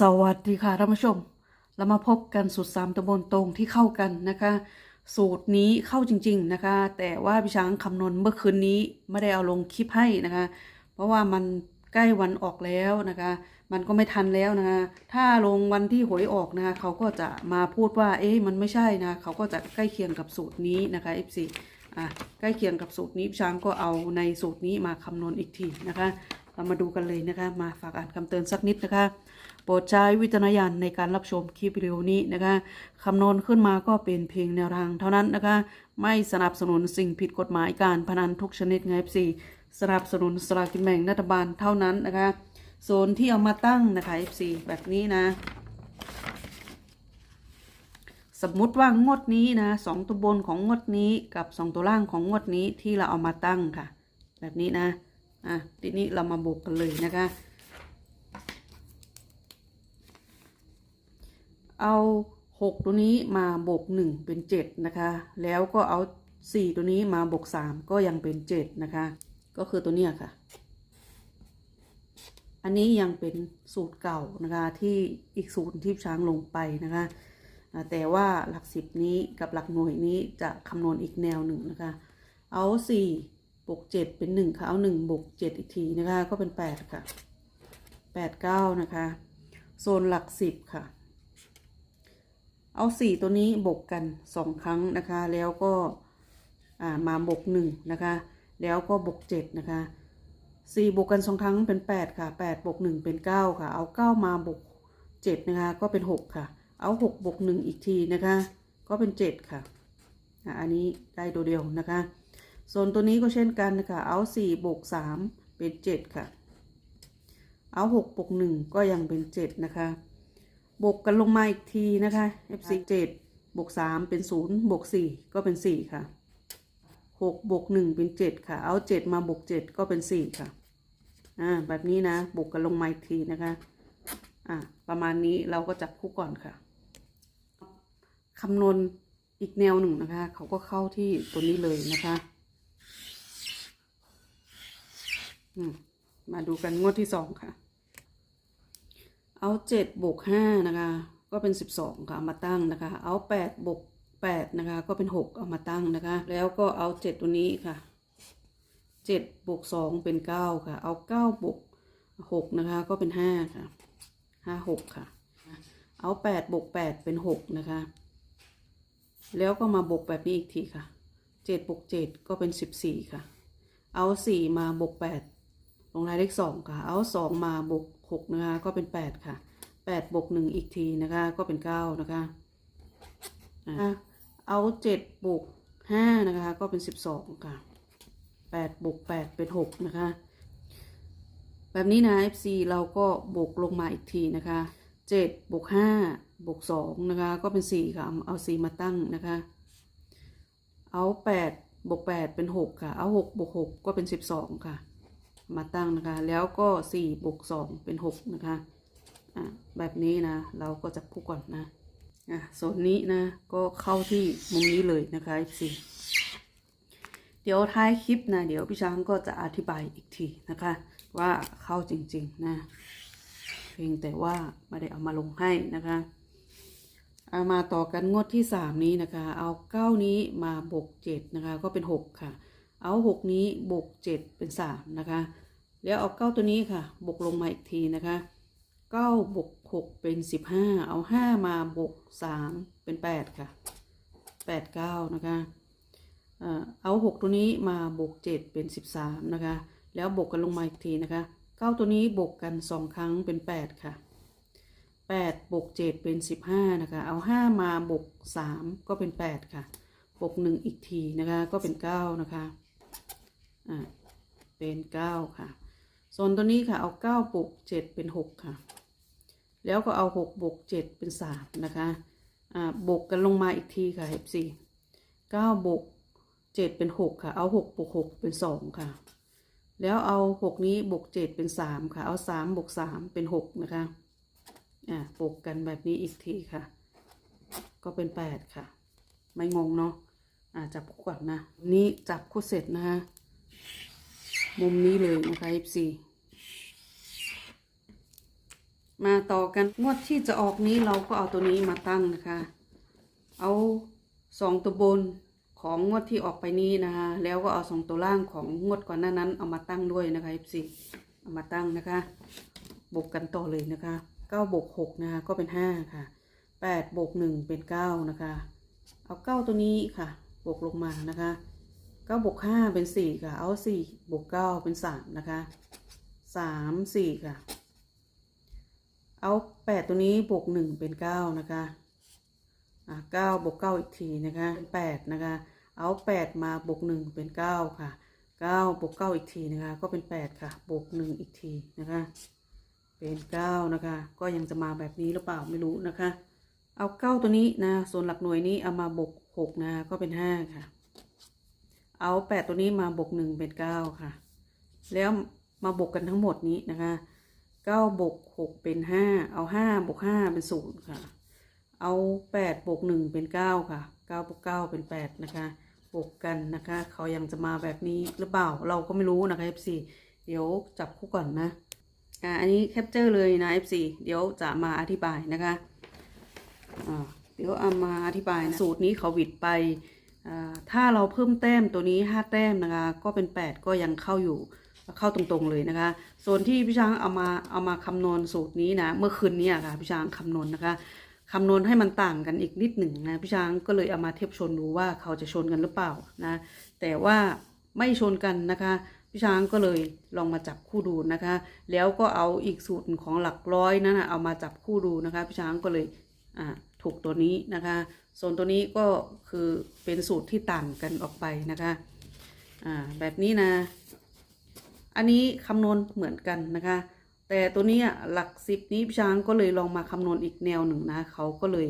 สวัสดีค่ะท่านผู้ชม เรามาพบกันสูตรสามตะบนตรงที่เข้ากันนะคะ สูตรนี้เข้าจริง ๆนะคะ แต่ว่าพี่ช้างคำนวณเมื่อคืนนี้ไม่ได้เอาลงคลิปให้นะคะ เพราะว่ามันใกล้วันออกแล้วนะคะ มันก็ไม่ทันแล้วนะคะ ถ้าลงวันที่หวยออกนะคะเขาก็จะมาพูดว่า เอ๊ะมันไม่ใช่นะเขาก็จะใกล้เคียงกับสูตรนี้นะคะ F4 อะใกล้เคียงกับสูตรนี้พี่ช้างก็เอาในสูตรนี้มาคำนวณอีกทีนะคะ เรามาดูกันเลยนะคะ มาฝากอ่านคำเตือนสักนิดนะคะ โปรดใช้วิจารณญาณในการรับชมคลิปวิดีโอนี้นะคะคำนวณขึ้นมาก็เป็นเพียงแนวทางเท่านั้นนะคะ ไม่สนับสนุนสิ่งผิดกฎหมายการพนันทุกชนิดไงสี่สนับสนุนสลากกินแบ่งรัฐบาลเท่านั้นนะคะโซนที่เอามาตั้งนะคะ F4 แบบนี้นะ สมมุติว่างวดนี้นะสองตัวบนของงวดนี้กับสองตัวล่างของงวดนี้ที่เราเอามาตั้งค่ะ แบบนี้นะอะทีนี้เรามาบวกกันเลยนะคะ เอาหกตัวนี้มาบวกหนึ่งเป็นเจ็ดนะคะ แล้วก็เอาสี่ตัวนี้มาบวกสามก็ยังเป็นเจ็ดนะคะ ก็คือตัวเนี้ยค่ะ อันนี้ยังเป็นสูตรเก่านะคะที่อีกสูตรที่ช้างลงไปนะคะแต่ว่าหลักสิบนี้กับหลักหน่วยนี้จะคำนวณอีกแนวหนึ่งนะคะ เอาสี่บวกเจ็ดเป็นหนึ่งค่ะ เอาหนึ่งบวกเจ็ดอีกทีนะคะ ก็เป็นแปดค่ะแปดเก้านะคะ โซนหลักสิบค่ะ เอาสี่ตัวนี้บวกกันสองครั้งนะคะ แล้วก็มาบวกหนึ่งนะคะ แล้วก็บวกเจ็ดนะคะสี่บวกกันสองครั้งเป็นแปดค่ะแปดบวกหนึ่งเป็นเก้าค่ะ เอาเก้ามาบวกเจ็ดนะคะ ก็เป็นหกค่ะ เอาหกบวกหนึ่งอีกทีนะคะ ก็เป็นเจ็ดค่ะอะอันนี้ได้ตัวเดียวนะคะ ส่วนตัวนี้ก็เช่นกันนะคะ เอาสี่บวกสามเป็นเจ็ดค่ะ เอาหกบวกหนึ่งก็ยังเป็นเจ็ดนะคะ บวกกันลงมาอีกทีนะคะ F4 เจ็ดบวกสามเป็นศูนย์บวกสี่ก็เป็นสี่ค่ะหกบวกหนึ่งเป็นเจ็ดค่ะ เอาเจ็ดมาบวกเจ็ดก็เป็นสี่ค่ะ อ่า แบบนี้นะ บวกกันลงมาอีกทีนะคะ อ่า ประมาณนี้เราก็จับคู่ก่อนค่ะ คำนวณอีกแนวหนึ่งนะคะ เขาก็เข้าที่ตัวนี้เลยนะคะอืมมาดูกันงวดที่สองค่ะ เอาเจ็ดบวกห้านะคะ ก็เป็นสิบสองค่ะมาตั้งนะคะ เอาแปดบวกแปดนะคะ ก็เป็นหกเอามาตั้งนะคะ แล้วก็เอาเจ็ดตัวนี้ค่ะเจ็ดบวกสองเป็นเก้าค่ะ เอาเก้าบวกหกนะคะ ก็เป็นห้าค่ะห้าหกค่ะ เอาแปดบวกแปดเป็นหกนะคะ แล้วก็มาบวกแบบนี้อีกทีค่ะเจ็ดบวกเจ็ดก็เป็นสิบสี่ค่ะ เอาสี่มาบวกแปดลงท้ายเลขสองค่ะ เอาสองมาบวก หกนะคะก็เป็นแปดค่ะแปดบวกหนึ่งอีกทีนะคะก็เป็นเก้านะคะเอาเจ็ดบวกห้านะคะ ก็เป็นสิบสองค่ะแปดบวกแปดเป็นหกนะคะ แบบนี้นะ FC เราก็บวกลงมาอีกทีนะคะเจ็ดบวกห้าบวกสองนะคะ ก็เป็นสี่ค่ะ เอาสี่มาตั้งนะคะ เอาแปดบวกแปดเป็นหกค่ะ เอาหกบวกหกก็เป็นสิบสองค่ะ มาตั้งนะคะ แล้วก็สี่บวกสองเป็นหกนะคะอะแบบนี้นะ เราก็จะพูดก่อนนะอะโซนนี้นะก็เข้าที่มุมนี้เลยนะคะ FC เดี๋ยวท้ายคลิปนะ เดี๋ยวพี่ช้างก็จะอธิบายอีกทีนะคะ ว่าเข้าจริงๆนะเพียงแต่ว่าไม่ได้เอามาลงให้นะคะเอามาต่อกันงวดที่สามนี้นะคะ เอาเก้านี้มาบวกเจ็ดนะคะ ก็เป็นหกค่ะ เอาหกนี้บวกเจ็ดเป็นสามนะคะ แล้วเอาเก้าตัวนี้ค่ะบวกลงมาอีกทีนะคะเก้าบวกหกเป็นสิบห้าเอาห้ามาบวกสามเป็นแปดค่ะแปดเก้านะคะเอ่อเอาหกตัวนี้มาบวกเจ็ดเป็นสิบสามนะคะ แล้วบวกกันลงมาอีกทีนะคะเก้าตัวนี้บวกกันสองครั้งเป็นแปดค่ะแปดบวกเจ็ดเป็นสิบห้านะคะ เอาห้ามาบวกสามก็เป็นแปดค่ะบวกหนึ่งอีกทีนะคะก็เป็นเก้านะคะ อ่าเป็นเก้าค่ะ ส่วนตัวนี้ค่ะเอาเก้าบวกเจ็ดเป็นหกค่ะ แล้วก็เอาหกบวกเจ็ดเป็นสามนะคะอ่าบวกกันลงมาอีกทีค่ะเอฟซีเก้าบวกเจ็ดเป็นหกค่ะ เอาหกบวกหกเป็นสองค่ะ แล้วเอาหกนี้บวกเจ็ดเป็นสามค่ะ เอาสามบวกสามเป็นหกนะคะอ่าบวกกันแบบนี้อีกทีค่ะ ก็เป็นแปดค่ะ ไม่งงเนาะอ่าจับคู่ก่อนนะ นี่จับคู่เสร็จนะคะ มุมนี้เลยนะคะ F4 มาต่อกันงวดที่จะออกนี้เราก็เอาตัวนี้มาตั้งนะคะ เอาสองตัวบนของงวดที่ออกไปนี้นะคะแล้วก็เอาสองตัวล่างของงวดก่อนหน้านั้น เอามาตั้งด้วยนะคะ F4 เอามาตั้งนะคะ บวกกันต่อเลยนะคะเก้าบวกหกนะคะก็เป็นห้าค่ะแปดบวกหนึ่งเป็นเก้านะคะ เอาเก้าตัวนี้ค่ะ บวกลงมานะคะ ก้าบวกห้าเป็นสี่ค่ะ เอาสี่บวกเก้าเป็นสามนะคะสามสี่ค่ะ เอาแปดตัวนี้บวกหนึ่งเป็นเก้านะคะอะเก้าบวกเก้าอีกทีนะคะเป็นแปดนะคะ เอาแปดมาบวกหนึ่งเป็นเก้าค่ะเก้าบวกเก้าอีกทีนะคะ ก็เป็นแปดค่ะบวกหนึ่งอีกทีนะคะ เป็นเก้านะคะ ก็ยังจะมาแบบนี้หรือเปล่าไม่รู้นะคะ เอาเก้าตัวนี้นะ ส่วนหลักหน่วยนี้เอามาบวกหกนะก็เป็นห้าค่ะ เอาแปดตัวนี้มาบวกหนึ่งเป็นเก้าค่ะ แล้วมาบวกกันทั้งหมดนี้นะคะเก้าบวกหกเป็นห้าเอาห้าบวกห้าเป็นศูนย์ค่ะ เอาแปดบวกหนึ่งเป็นเก้าค่ะเก้าบวกเก้าเป็นแปดนะคะบวกกันนะคะ เขายังจะมาแบบนี้หรือเปล่าเราก็ไม่รู้นะคะ F4 เดี๋ยวจับคู่ก่อนนะอ่าอันนี้แคปเจอร์เลยนะ F4 เดี๋ยวจะมาอธิบายนะคะอ่าเดี๋ยวเอามาอธิบายนะสูตรนี้เขาหวิดไป ถ้าเราเพิ่มแต้มตัวนี้ 5 แต้มนะคะ ก็เป็น 8 ก็ยังเข้าอยู่เข้าตรงๆเลยนะคะ ส่วนที่พี่ช้างเอามาเอามาคำนวณสูตรนี้นะ เมื่อคืนนี้ค่ะพี่ช้างคำนวณนะคะคำนวณให้มันต่างกันอีกนิดหนึ่งนะพี่ช้างก็เลยเอามาเทียบชนดูว่าเขาจะชนกันหรือเปล่านะ แต่ว่าไม่ชนกันนะคะพี่ช้างก็เลยลองมาจับคู่ดูนะคะ แล้วก็เอาอีกสูตรของหลักร้อยนั้นนะเอามาจับคู่ดูนะคะพี่ช้างก็เลยอ่า ถูกตัวนี้นะคะส่วนตัวนี้ก็คือเป็นสูตรที่ต่างกันออกไปนะคะอ่าแบบนี้นะ อันนี้คำนวณเหมือนกันนะคะ แต่ตัวนี้หลักสิบนี้พี่ช้างก็เลยลองมาคำนวณอีกแนวหนึ่งนะเขาก็เลย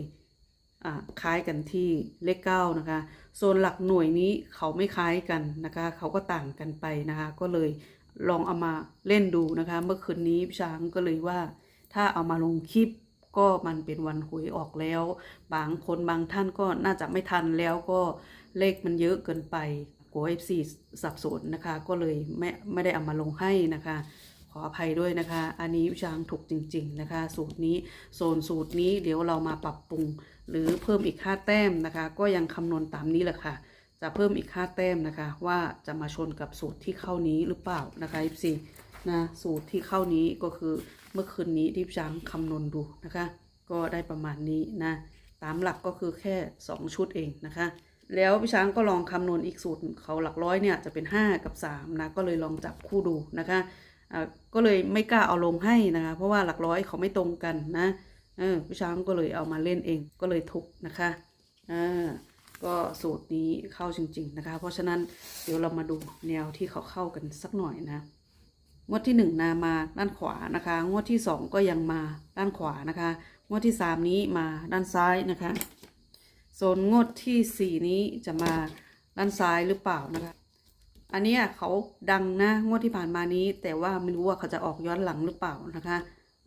อ่าคล้ายกันที่เลขเก้านะคะส่วนหลักหน่วยนี้เขาไม่คล้ายกันนะคะ เขาก็ต่างกันไปนะคะ ก็เลยลองเอามาเล่นดูนะคะ เมื่อคืนนี้พี่ช้างก็เลยว่าถ้าเอามาลงคลิป ก็มันเป็นวันหวยออกแล้ว บางคนบางท่านก็น่าจะไม่ทันแล้วก็เลขมันเยอะเกินไปกลัว FC สับสนนะคะ ก็เลยไม่ไม่ได้เอามาลงให้นะคะ ขออภัยด้วยนะคะ อันนี้ช้างถูกจริง ๆนะคะ สูตรนี้โซนสูตรนี้เดี๋ยวเรามาปรับปรุง หรือเพิ่มอีกค่าแต้มนะคะ ก็ยังคำนวณตามนี้แหละค่ะจะเพิ่มอีกค่าแต้มนะคะ ว่าจะมาชนกับสูตรที่เข้านี้หรือเปล่านะคะ FC นะสูตรที่เข้านี้ก็คือ เมื่อคืนนี้ที่พี่ช้างคำนวณดูนะคะ ก็ได้ประมาณนี้นะตามหลักก็คือแค่ 2 ชุดเองนะคะ แล้วพี่ช้างก็ลองคำนวณอีกสูตรเขาหลักร้อยเนี่ยจะเป็น 5 กับ3นะก็เลยลองจับคู่ดูนะคะก็เลยไม่กล้าเอาลงให้นะคะเพราะว่าหลักร้อยเขาไม่ตรงกันนะเออพี่ช้างก็เลยเอามาเล่นเองก็เลยถูกนะคะอ่าก็สูตรนี้เข้าจริง ๆนะคะ เพราะฉะนั้นเดี๋ยวเรามาดูแนวที่เขาเข้ากันสักหน่อยนะ งวดที่หนึ่งนามาด้านขวานะคะ งวดที่สองก็ยังมาด้านขวานะคะ งวดที่สามนี้มาด้านซ้ายนะคะส่วนงวดที่สี่นี้จะมาด้านซ้ายหรือเปล่านะคะ อันนี้เขาดังนะงวดที่ผ่านมานี้ แต่ว่าไม่รู้ว่าเขาจะออกย้อนหลังหรือเปล่านะคะ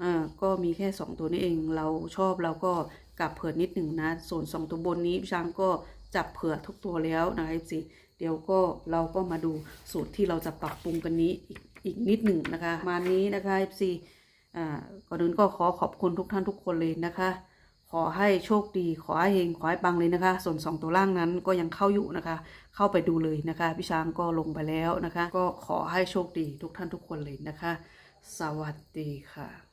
อ่าก็มีแค่สองตัวนี้เองเราชอบเราก็กลับเผื่อนิดหนึ่งนะ ส่วนสองตัวบนนี้พี่ช้างก็จับเผื่อทุกตัวแล้วนะคะสิเดี๋ยวก็เราก็มาดูสูตรที่เราจะปรับปรุงกันนี้อีก อีกนิดหนึ่งนะคะมานี้นะคะ FC อ่าก่อนอื่นก็ขอขอบคุณทุกท่านทุกคนเลยนะคะ ขอให้โชคดี ขอให้เฮงขอให้ปังเลยนะคะ ส่วนสองตัวล่างนั้นก็ยังเข้าอยู่นะคะ เข้าไปดูเลยนะคะ พี่ช้างก็ลงไปแล้วนะคะ ก็ขอให้โชคดีทุกท่านทุกคนเลยนะคะ สวัสดีค่ะ